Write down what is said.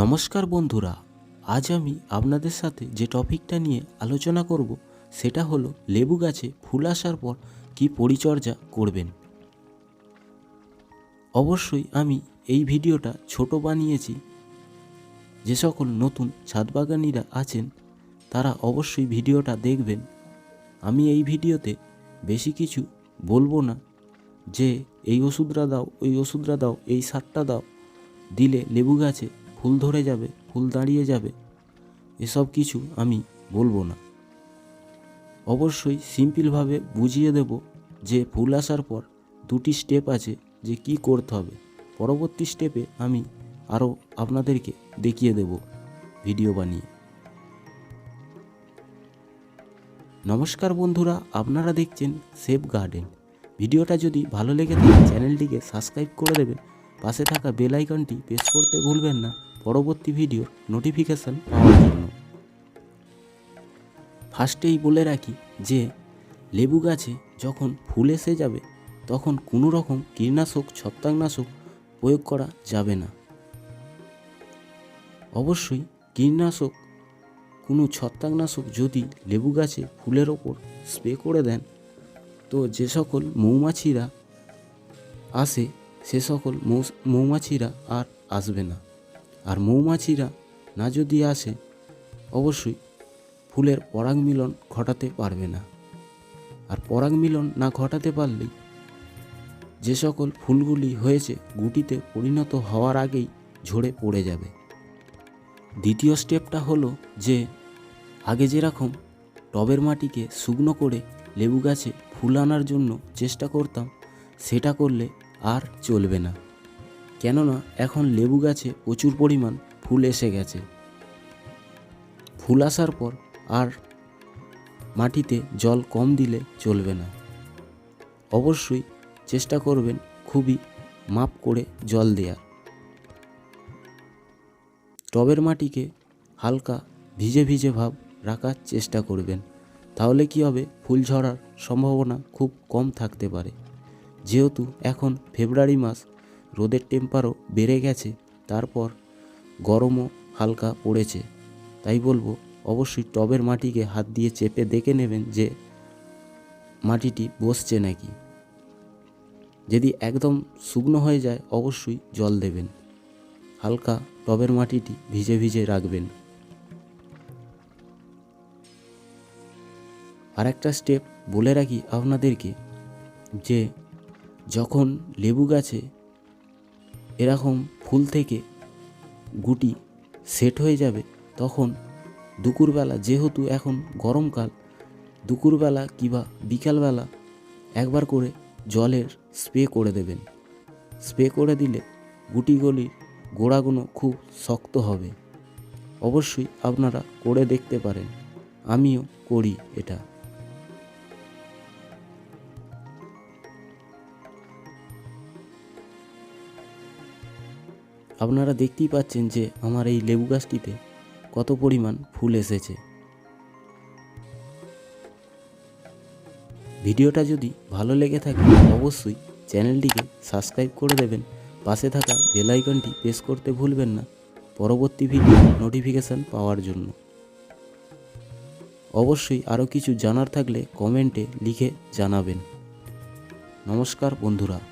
নমস্কার বন্ধুরা, আজ আমি আপনাদের সাথে যে টপিকটা নিয়ে আলোচনা করব, সেটা হলো লেবু গাছে ফুল আসার পর কি পরিচর্যা করবেন। অবশ্যই আমি এই ভিডিওটা ছোট বানিয়েছি। যে সকল নতুন ছাদবাগানিরা আছেন, তারা অবশ্যই ভিডিওটা দেখবেন। আমি এই ভিডিওতে বেশি কিছু বলব না যে, এই ওষুধটা দাও, ওই ওষুধটা দাও, এই সারটা দাও, দিলে লেবু গাছে ফুল ধরে যাবে, ফুল দাঁড়িয়ে যাবে, এসব কিছু আমি বলব না। অবশ্যই সিম্পলভাবে বুঝিয়ে দেব যে ফুল আসার পর দুটি স্টেপ আছে যে কি করতে হবে। পরবর্তী স্টেপে আমি আরও আপনাদেরকে দেখিয়ে দেব ভিডিও বানিয়ে। নমস্কার বন্ধুরা, আপনারা দেখছেন সেফ গার্ডেন। ভিডিওটা যদি ভালো লেগে থাকে, চ্যানেলটিকে সাবস্ক্রাইব করে দেবেন। পাশে থাকা বেল আইকনটি প্রেস করতে ভুলবেন না। পরবর্তী ভিডিওর নোটিফিকেশান পাওয়ার জন্য। ফার্স্টেই বলে রাখি যে, লেবু গাছে যখন ফুল এসে যাবে, তখন কোনো রকম কীটনাশক, ছত্রাকনাশক প্রয়োগ করা যাবে না। অবশ্যই কীটনাশক, কোনো ছত্রাকনাশক যদি লেবু গাছে ফুলের ওপর স্প্রে করে দেন, তো যে সকল মৌমাছিরা আসে, সে সকল মৌমাছিরা আর আসবে না। আর মৌমাছিরা না যদি আসে, অবশ্যই ফুলের পরাগ মিলন ঘটাতে পারবে না। আর পরাগ মিলন না ঘটাতে পারলেই যে সকল ফুলগুলি হয়েছে গুটিতে পরিণত হওয়ার আগেই ঝরে পড়ে যাবে। দ্বিতীয় স্টেপটা হলো যে, আগে যেরকম টবের মাটিকে শুকনো করে লেবু গাছে ফুল আনার জন্য চেষ্টা করতাম, সেটা করলে আর চলবে না। কেননা এখন লেবু গাছে প্রচুর পরিমাণ ফুল এসে গেছে। ফুল আসার পর আর মাটিতে জল কম দিলে চলবে না। অবশ্যই চেষ্টা করবেন খুবই মাপ করে জল দেওয়ার টবের মাটিকে হালকা ভিজে ভিজে ভাব রাখার চেষ্টা করবেন। তাহলে কি হবে? ফুল ঝরার সম্ভাবনা খুব কম থাকতে পারে। যেহেতু এখন ফেব্রুয়ারি মাস রোদের টেম্পারও বেড়ে গেছে, তারপর গরমও হালকা পড়েছে। তাই বলব, অবশ্যই টবের মাটিকে হাত দিয়ে চেপে দেখে নেবেন যে মাটিটি বসছে নাকি। যদি একদম শুকনো হয়ে যায়, অবশ্যই জল দেবেন। হালকা টবের মাটিটি ভিজে ভিজে রাখবেন। আর একটা স্টেপ বলে রাখি আপনাদেরকে, যে যখন লেবু গাছে এরকম ফুল থেকে গুটি সেট হয়ে যাবে, তখন দুপুরবেলা যেহেতু এখন গরমকাল, দুপুরবেলা কিংবা বিকালবেলা একবার করে জলের স্প্রে করে দেবেন। স্প্রে করে দিলে গুটিগুলির গোড়াগুলো খুব শক্ত হবে। অবশ্যই আপনারা করে দেখতে পারেন। আমিও করি এটা। আপনারা দেখতেই পাচ্ছেন যে আমার এই লেবু গাছটিতে কত পরিমাণ ফুল এসেছে। ভিডিওটা যদি ভালো লেগে থাকে, অবশ্যই চ্যানেলটিকে সাবস্ক্রাইব করে দেবেন। পাশে থাকা বেল আইকনটি প্রেস করতে ভুলবেন না। পরবর্তী ভিডিও নোটিফিকেশান পাওয়ার জন্য। অবশ্যই আরও কিছু জানার থাকলে কমেন্টে লিখে জানাবেন। নমস্কার বন্ধুরা।